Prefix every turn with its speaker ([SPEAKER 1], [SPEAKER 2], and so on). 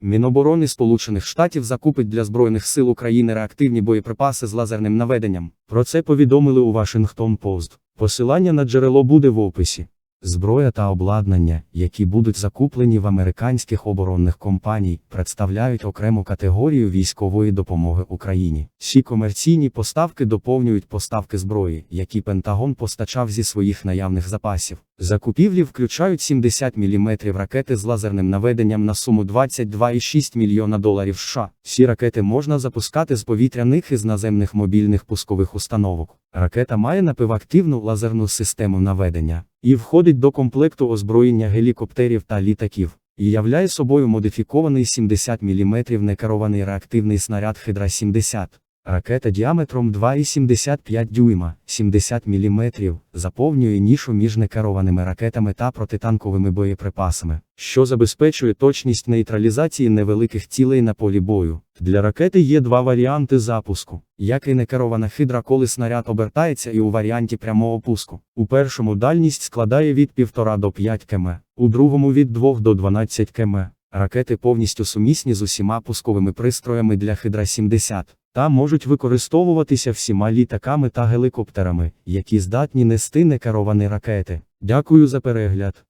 [SPEAKER 1] Міноборони Сполучених Штатів закупить для Збройних сил України реактивні боєприпаси з лазерним наведенням. Про це повідомили у Вашингтон Пост. Посилання на джерело буде в описі. Зброя та обладнання, які будуть закуплені в американських оборонних компаній, представляють окрему категорію військової допомоги Україні. Ці комерційні поставки доповнюють поставки зброї, які Пентагон постачав зі своїх наявних запасів. Закупівлі включають 70 мм ракети з лазерним наведенням на суму 22,6 мільйона доларів США. Ці ракети можна запускати з повітряних і з наземних мобільних пускових установок. Ракета має напівактивну лазерну систему наведення і входить до комплекту озброєння гелікоптерів та літаків. І являє собою модифікований 70 мм некерований реактивний снаряд Хидра 70. Ракета діаметром 2,75 дюйма, 70 мм, заповнює нішу між некерованими ракетами та протитанковими боєприпасами, що забезпечує точність нейтралізації невеликих цілей на полі бою. Для ракети є два варіанти запуску. Як і некерована хидра, коли снаряд обертається і у варіанті прямого пуску. У першому дальність складає від 1,5 до 5 км, у другому від 2 до 12 км. Ракети повністю сумісні з усіма пусковими пристроями для Хидра 70 та можуть використовуватися всіма літаками та гелікоптерами, які здатні нести некеровані ракети. Дякую за перегляд.